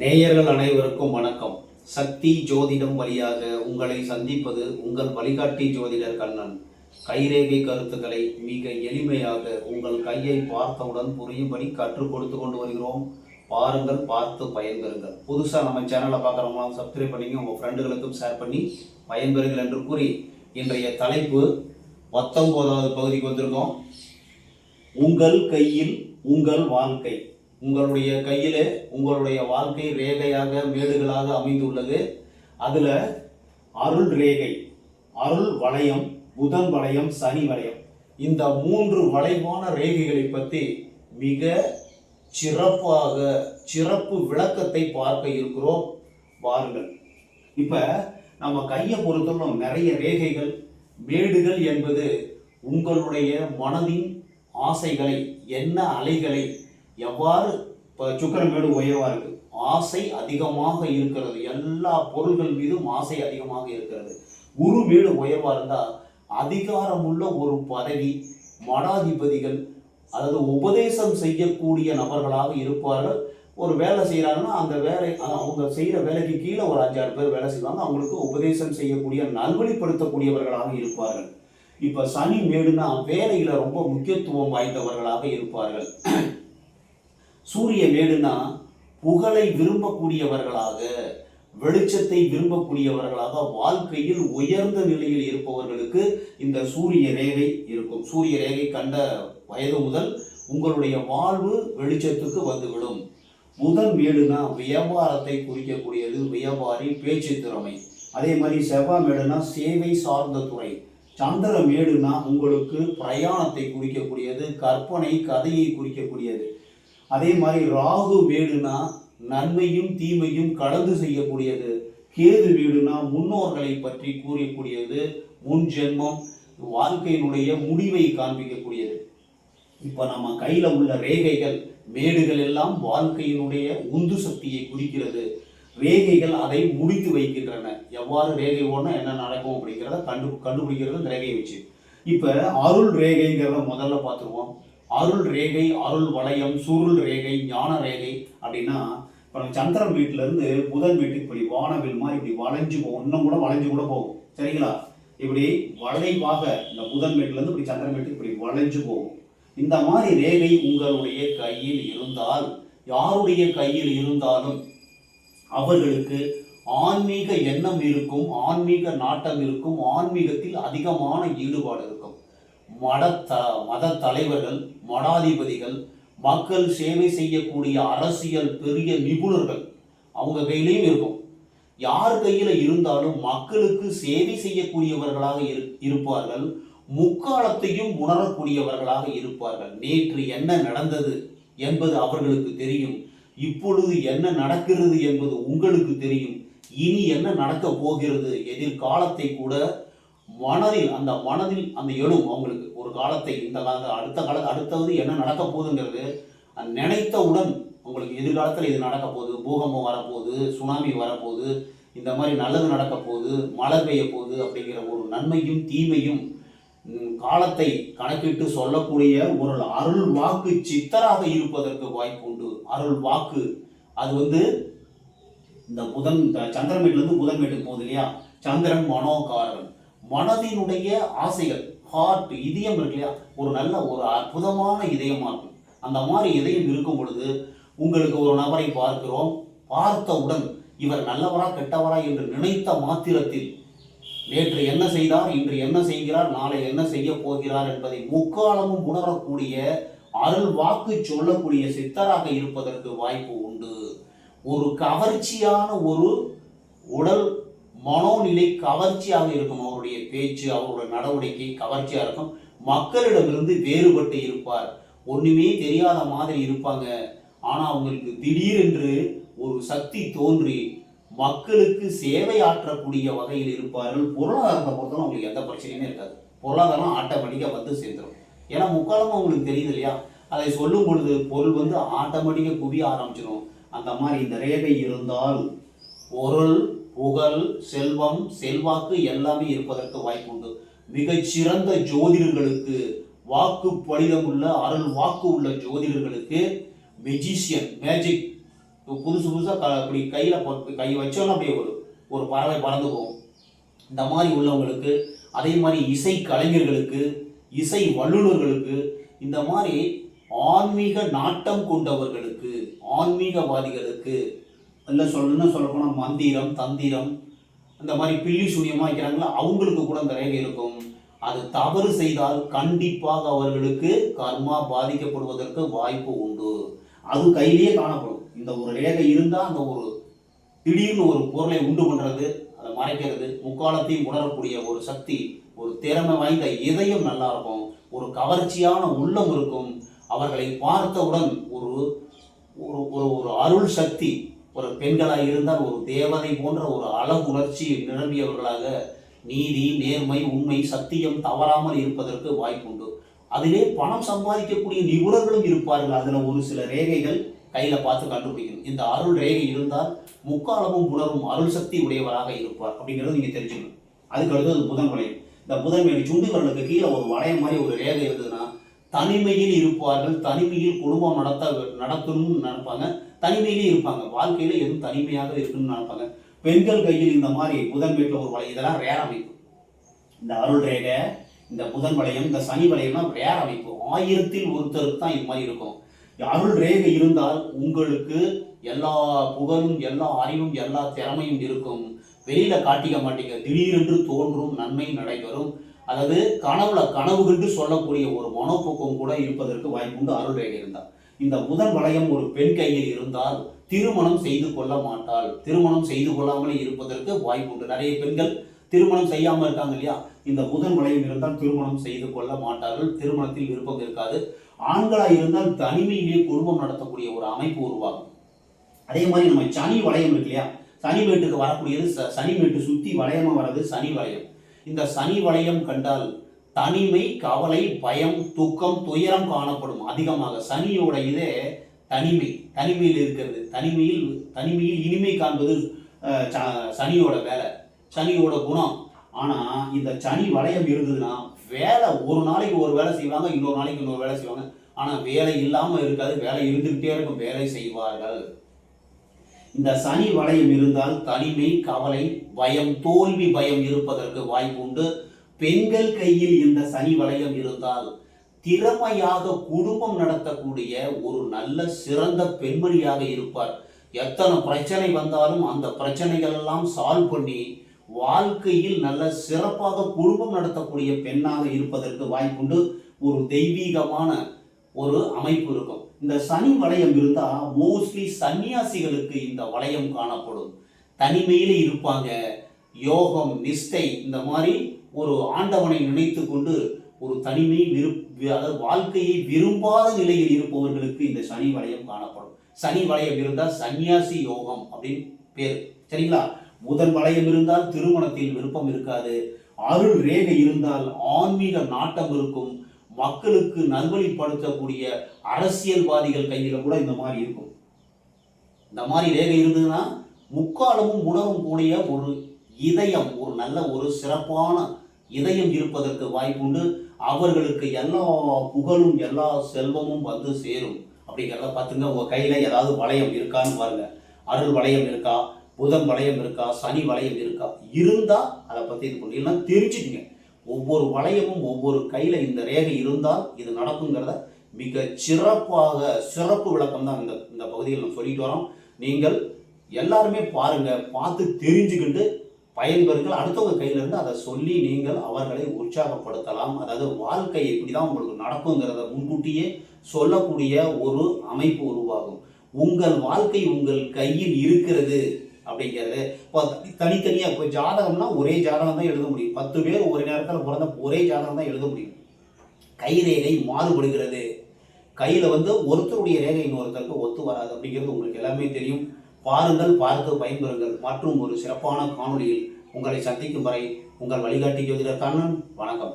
நேயர்கள் அனைவருக்கும் வணக்கம். சக்தி ஜோதிடம் வழியாக உங்களை சந்திப்பது உங்கள் வழிகாட்டி ஜோதிடர் கண்ணன். கைரேகை கருத்துக்களை மிக எளிமையாக உங்கள் கையை பார்த்தவுடன் புரியும்படி கற்றுக் கொடுத்து கொண்டு வருகிறோம். பாருங்கள் பார்த்து பயன்பெறுங்கள். புதுசாக நம்ம சேனலை பார்க்குறவங்களாம் சப்ஸ்கிரைப் பண்ணி உங்கள் ஃப்ரெண்டுகளுக்கும் ஷேர் பண்ணி பயன்பெறுங்கள் என்று கூறி இன்றைய தலைப்பு பத்தொன்பதாவது பகுதிக்கு வந்திருக்கோம். உங்கள் கையில் உங்கள் வாழ்க்கை. உங்களுடைய கையிலே உங்களுடைய வாழ்க்கை ரேகையாக மேடுகளாக அமைந்துள்ளது. அதில் அருள் ரேகை அருள் வளையம் புதன் வளையம் சனி வளையம். இந்த மூன்று வளைவான ரேகைகளை பற்றி மிக சிறப்பாக சிறப்பு விளக்கத்தை பார்க்க இருக்கிறோம். வாருங்கள் இப்போ நம்ம கையை பொறுத்தவரை நிறைய ரேகைகள் மேடுகள் என்பது உங்களுடைய மனதின் ஆசைகளை என்ன அலைகளை எவ்வாறு இப்போ சுக்கரமேடு உயர்வாக இருக்கு? ஆசை அதிகமாக இருக்கிறது. எல்லா பொருள்கள் மீதும் ஆசை அதிகமாக இருக்கிறது. குரு வீடு உயர்வாக இருந்தால் அதிகாரமுள்ள ஒரு பதவி மடாதிபதிகள் அதாவது உபதேசம் செய்யக்கூடிய நபர்களாக இருப்பார்கள். ஒரு வேலை செய்கிறாங்கன்னா அந்த வேலை அவங்க செய்கிற வேலைக்கு கீழே ஒரு அஞ்சாறு பேர் வேலை செய்வாங்க. அவங்களுக்கு உபதேசம் செய்யக்கூடிய நல்வழிப்படுத்தக்கூடியவர்களாக இருப்பார்கள். இப்போ சனி மேடுனா வேலையில் ரொம்ப முக்கியத்துவம் வாய்ந்தவர்களாக இருப்பார்கள். சூரிய மேடுனா புகழை விரும்பக்கூடியவர்களாக வெளிச்சத்தை விரும்பக்கூடியவர்களாக வாழ்க்கையில் உயர்ந்த நிலையில் இருப்பவர்களுக்கு இந்த சூரிய ரேகை இருக்கும். சூரிய ரேகை கண்ட வயது முதல் உங்களுடைய வாழ்வு வெளிச்சத்துக்கு வந்துவிடும். முதல் மேடுனா வியாபாரத்தை குறிக்கக்கூடியது வியாபாரி பேச்சு திறமை. அதே மாதிரி செவ்வாய் மேடுனா சேவை சார்ந்த துறை. சந்திர மேடுனா உங்களுக்கு பிரயாணத்தை குறிக்கக்கூடியது கற்பனை கதையை குறிக்கக்கூடியது. அதே மாதிரி ராகு வீடுனா நன்மையும் தீமையும் கலந்து செய்யக்கூடியது. கேது வீடுனா முன்னோர்களை பற்றி கூறக்கூடியது முன் ஜென்மம் வாழ்க்கையினுடைய முடிவை காண்பிக்கக்கூடியது. இப்போ நம்ம கையில் உள்ள ரேகைகள் மேடுகள் எல்லாம் வாழ்க்கையினுடைய உந்து சக்தியை குறிக்கிறது. ரேகைகள் அதை முடித்து வைக்கின்றன. எவ்வாறு ரேகை ஓடனா என்ன நடக்கும் அப்படிங்கிறத கண்டு கண்டுபிடிக்கிறது இந்த ரேகையை வச்சு. இப்போ அருள் ரேகைங்கிறத முதல்ல பார்த்துருவோம். அருள் ரேகை அருள் வளையம் சுருள் ரேகை ஞான ரேகை அப்படின்னா இப்போ நம்ம சந்திரன் வீட்டிலேருந்து புதன் வீட்டுக்கு இப்படி வானவில் மாதிரி இப்படி வளைஞ்சு போகும் இன்னும் கூட வளைஞ்சு கூட போகும். சரிங்களா? இப்படி வளைவாக இந்த புதன் வீட்டிலேருந்து இப்படி சந்திரன் வீட்டுக்கு இப்படி வளைஞ்சு போகும். இந்த மாதிரி ரேகை உங்களுடைய கையில் இருந்தால் யாருடைய கையில் இருந்தாலும் அவர்களுக்கு ஆன்மீக எண்ணம் இருக்கும் ஆன்மீக நாட்டம் இருக்கும் ஆன்மீகத்தில் அதிகமான ஈடுபாடு இருக்கும். மட த மத தலைவர்கள் மடாதிபதிகள் மக்கள் சேவை செய்யக்கூடிய அரசியல் பெரிய நிபுணர்கள் அவங்க கையிலையும் இருக்கும். யார் கையில் இருந்தாலும் மக்களுக்கு சேவை செய்யக்கூடியவர்களாக இரு இருப்பார்கள் முக்காலத்தையும் உணரக்கூடியவர்களாக இருப்பார்கள். நேற்று என்ன நடந்தது என்பது அவர்களுக்கு தெரியும். இப்பொழுது என்ன நடக்கிறது என்பது உங்களுக்கு தெரியும். இனி என்ன நடக்க போகிறது எதிர்காலத்தை கூட மனதில் அந்த மனதில் அந்த எழும் அவங்களுக்கு. ஒரு காலத்தை இந்த காலத்தை அடுத்த கால அடுத்தது என்ன நடக்க போகுதுங்கிறது நினைத்தவுடன் உங்களுக்கு எதிர்காலத்தில் இது நடக்க போகுது. பூகம்பம் வரப்போகுது சுனாமி வரப்போகுது இந்த மாதிரி நல்லது நடக்க போகுது மழை பெய்ய போகுது அப்படிங்கிற ஒரு நன்மையும் தீமையும் காலத்தை கணக்கிட்டு சொல்லக்கூடிய ஒரு அருள் வாக்கு சித்தராக இருப்பதற்கு வாய்ப்பு உண்டு. அருள் வாக்கு அது வந்து இந்த புதன் இந்த சந்திரன் புதன் மேட்டுக்கு போகுது இல்லையா? சந்திரன் மனோகாரன். மனதினுடைய ஆசைகள் ஹார்ட் இதயம் இருக்கு இல்லையா? ஒரு நல்ல ஒரு அற்புதமான இதயமாக இருக்கும் அந்த மாதிரி இதயம் இருக்கும் பொழுது உங்களுக்கு ஒரு நபரை பார்க்கிறோம் பார்த்தவுடன் இவர் நல்லவரா கெட்டவரா என்று நினைத்த மாத்திரத்தில் நேற்று என்ன செய்தார் இன்று என்ன செய்கிறார் நாளை என்ன செய்ய போகிறார் என்பதை முக்காலமும் உணரக்கூடிய அருள் வாக்கு சொல்லக்கூடிய சித்தராக இருப்பதற்கு வாய்ப்பு உண்டு. ஒரு கவர்ச்சியான ஒரு உடல் மனோநிலை கவர்ச்சியாக இருக்கும் அவருடைய பேச்சு அவருடைய நடவடிக்கை கவர்ச்சியாக இருக்கும். மக்களிடமிருந்து வேறுபட்டு இருப்பார். ஒன்றுமே தெரியாத மாதிரி இருப்பாங்க. ஆனால் அவங்களுக்கு திடீரென்று ஒரு சக்தி தோன்றி மக்களுக்கு சேவை ஆற்றக்கூடிய வகையில் இருப்பார்கள். பொருளாதாரத்தை பொறுத்தவரை அவங்களுக்கு எந்த பிரச்சனையுமே இருக்காது. பொருளாதாரம் ஆட்டோமேட்டிக்காக வந்து சேர்ந்துடும் ஏன்னா முக்காலமும் அவங்களுக்கு தெரியுது இல்லையா? அதை சொல்லும் பொழுது பொருள் வந்து ஆட்டோமேட்டிக்காக குவிய ஆரம்பிச்சிடும் அந்த மாதிரி இந்த ரேகை இருந்தால் பொருள் புகழ் செல்வம் செல்வாக்கு எல்லாமே இருப்பதற்கு வாய்ப்பு உண்டு மிகச்சிறந்த ஜோதிடர்களுக்கு வாக்கு பலிதம் உள்ள அருள் வாக்கு உள்ள ஜோதிடர்களுக்கு மெஜிஷியன் மேஜிக் புதுசு புதுசாக க இப்படி கையில் கை வச்சோன்னா அப்படியே ஒரு ஒரு பறவை பறந்து போகும். இந்த மாதிரி உள்ளவங்களுக்கு அதே மாதிரி இசை கலைஞர்களுக்கு இசை வல்லுநர்களுக்கு இந்த மாதிரி ஆன்மீக நாட்டம் கொண்டவர்களுக்கு ஆன்மீகவாதிகளுக்கு இல்லை சொல்லணும்னு சொல்லப்போனால் மந்திரம் தந்திரம் இந்த மாதிரி பில்லி சூனியமாக வைக்கிறாங்களோ அவங்களுக்கு கூட அந்த ரேகை இருக்கும். அது தவறு செய்தால் கண்டிப்பாக அவர்களுக்கு கர்மா பாதிக்கப்படுவதற்கு வாய்ப்பு உண்டு. அது கையிலேயே காணப்படும். இந்த ஒரு ரேகை இருந்தால் அந்த ஒரு திடீர்னு ஒரு பொருளை உண்டு பண்ணுறது அதை மறைக்கிறது முக்காலத்தையும் உணரக்கூடிய ஒரு சக்தி ஒரு திறமை வாய்ந்த இதயம் நல்லா இருக்கும். ஒரு கவர்ச்சியான உள்ளம் இருக்கும். அவர்களை பார்த்தவுடன் ஒரு ஒரு ஒரு ஒரு அருள் சக்தி ஒரு பெண்களாக இருந்தால் ஒரு தேவதை போன்ற ஒரு அழகுணர்ச்சி நிரம்பியவர்களாக நீதி நேர்மை உண்மை சத்தியம் தவறாமல் இருப்பதற்கு வாய்ப்புண்டு. அதிலே பணம் சம்பாதிக்கக்கூடிய நிபுணர்களும் இருப்பார்கள். அதில் ஒரு சில ரேகைகள் கையில் பார்த்து கண்டுபிடிக்கணும். இந்த அருள் ரேகை இருந்தால் முக்காலமும் உணரும் அருள் சக்தி உடையவராக இருப்பார் அப்படிங்கிறது நீங்கள் தெரிஞ்சுக்கணும். அதுக்கு அடுத்தது புதன் வளையம். இந்த புதன் வளையம் சுண்டு விரலுக்கு கீழே ஒரு வளையம் மாதிரி ஒரு ரேகை இருந்ததுன்னா தனிமையில் இருப்பார்கள். தனிமையில் குடும்பம் நடத்த நடத்தணும்னு நினைப்பாங்க. தனிமையிலே இருப்பாங்க. வாழ்க்கையில எதுவும் தனிமையாக இருக்குன்னு நினைப்பாங்க. பெண்கள் கையில் இந்த மாதிரி புதன் வீட்டில் ஒரு வளையம் இதெல்லாம் ரேர் அமைப்பு. இந்த அருள் ரேகை இந்த புதன் வளையம் இந்த சனி வளையம்லாம் ரேர் அமைப்பு. ஆயிரத்தில் ஒருத்தருக்கு தான் இது மாதிரி இருக்கும். அருள் ரேகை இருந்தால் உங்களுக்கு எல்லா புகழும் எல்லா அறிவும் எல்லா திறமையும் இருக்கும். வெளியில காட்டிக்க மாட்டீங்க. திடீரென்று தோன்றும் நன்மை நடைபெறும். அதாவது கனவுல கனவு கண்டு சொல்லக்கூடிய ஒரு மனப்போக்கம் கூட இருப்பதற்கு வாய்ப்புண்டு அருள் ரேகை இருந்தால். இந்த புதன் வளையம் ஒரு பெண் கையில் இருந்தால் திருமணம் செய்து கொள்ள மாட்டாள். திருமணம் செய்து கொள்ளாமலே இருப்பதற்கு வாய்ப்பு உண்டு. நிறைய பெண்கள் திருமணம் செய்யாமல் இருக்காங்க இல்லையா? இந்த புதன் வளையம் இருந்தால் திருமணம் செய்து கொள்ள மாட்டார்கள். திருமணத்தில் விருப்பம் இருக்காது. ஆண்களாக இருந்தால் தனிமையிலேயே குடும்பம் நடத்தக்கூடிய ஒரு அமைப்பு உருவாகும். அதே மாதிரி நம்ம சனி வளையம் இருக்கு இல்லையா? சனி மேட்டுக்கு வரக்கூடியது ச- சனி மேட்டு சுற்றி வளையமாக வர்றது சனி வளையம். இந்த சனி வளையம் கண்டால் தனிமை கவலை பயம் துக்கம் துயரம் காணப்படும் அதிகமாக. சனியோட இதே தனிமை. தனிமையில் இருக்கிறது. தனிமையில் தனிமையில் இனிமை காண்பது ச- சனியோட வேலை. சனியோட குணம். ஆனால் இந்த சனி வளையம் இருந்ததுன்னா வேலை ஒரு நாளைக்கு ஒரு வேலை செய்வாங்க இன்னொரு நாளைக்கு இன்னொரு வேலை செய்வாங்க. ஆனால் வேலை இல்லாமல் இருக்காது. வேலை இருந்துக்கிட்டே இருக்கும். வேலை செய்வார்கள். இந்த சனி வளையம் இருந்தால் தனிமை கவலை பயம் தோல்வி பயம் இருப்பதற்கு வாய்ப்புண்டு பெண்கள் கையில் இந்த சனி வளையம் இருந்தால் திறமையாக குடும்பம் நடத்தக்கூடிய ஒரு நல்ல சிறந்த பெண்மணியாக இருப்பார். எத்தனை பிரச்சனை வந்தாலும் அந்த பிரச்சனைகள் எல்லாம் சால்வ் பண்ணி வாழ்க்கையில் நல்ல சிறப்பாக குடும்பம் நடத்தக்கூடிய பெண்ணாக இருப்பதற்கு வாய்ப்புண்டு. ஒரு தெய்வீகமான ஒரு அமைப்பு இருக்கும். இந்த சனி வளையம் இருந்தால் மோஸ்ட்லி சன்னியாசிகளுக்கு இந்த வளையம் காணப்படும். தனிமையில இருப்பாங்க. யோகம் நிஷ்டை இந்த மாதிரி ஒரு ஆண்டவனை நினைத்து கொண்டு ஒரு தனிமை விரு அதாவது வாழ்க்கையை விரும்பாத நிலையில் இருப்பவர்களுக்கு இந்த சனி வளையம் காணப்படும். சனி வளையம் இருந்தால் சன்னியாசி யோகம் அப்படின்னு பேர். சரிங்களா? முதல் வளையம் இருந்தால் திருமணத்தில் விருப்பம் இருக்காது. அருள் ரேகை இருந்தால் ஆன்மீக நாட்டம் இருக்கும். மக்களுக்கு நல்வழிப்படுத்தக்கூடிய அரசியல்வாதிகள் கையில் கூட இந்த மாதிரி இருக்கும். இந்த மாதிரி ரேகை இருந்ததுன்னா முக்காலமும் உணவும் கூடிய ஒரு இதயம் ஒரு நல்ல ஒரு சிறப்பான இதயம் இருப்பதற்கு வாய்ப்புண்டு. அவர்களுக்கு எல்லா புகழும் எல்லா செல்வமும் வந்து சேரும். அப்படிங்கிறத பார்த்துங்க. உங்கள் கையில் ஏதாவது வளையம் இருக்கான்னு பாருங்க. அருள் வளையம் இருக்கா? புதன் வளையம் இருக்கா? சனி வளையம் இருக்கா? இருந்தால் அதை பற்றி இது பண்ணி இல்லைன்னா தெரிஞ்சுக்கங்க. ஒவ்வொரு வளையமும் ஒவ்வொரு கையில் இந்த ரேகை இருந்தால் இது நடக்குங்கிறத மிக சிறப்பாக சிறப்பு விளக்கம் தான் இந்த இந்த பகுதியில் நம்ம சொல்லிட்டு வரோம். நீங்கள் எல்லாருமே பாருங்கள் பார்த்து தெரிஞ்சுக்கிட்டு பயன்பெறுங்கள். அடுத்தவங்க கையிலேருந்து அதை சொல்லி நீங்கள் அவர்களை உற்சாகப்படுத்தலாம். அதாவது வாழ்க்கை இப்படிதான் உங்களுக்கு நடக்குங்கிறத முன்கூட்டியே சொல்லக்கூடிய ஒரு அமைப்பு உருவாகும். உங்கள் வாழ்க்கை உங்கள் கையில் இருக்கிறது அப்படிங்கிறது. இப்போ தனித்தனியாக இப்போ ஜாதகம்னா ஒரே ஜாதகம் தான் எழுத முடியும். பத்து பேர் ஒரு நேரத்தில் பிறந்த ஒரே ஜாதகம் தான் எழுத முடியும். கைரேகை மாறுபடுகிறது. கையில் வந்து ஒருத்தருடைய ரேகை இன்னொருத்தருக்கு ஒத்து வராது அப்படிங்கிறது உங்களுக்கு எல்லாமே தெரியும். பாருங்கள் பார்த்து பயன்பெறுங்கள். மற்றும் ஒரு சிறப்பான காணொளியில் உங்களை சந்திக்கும் வரை உங்கள் வழிகாட்டி ஜோதிடர் கண்ணன். வணக்கம்.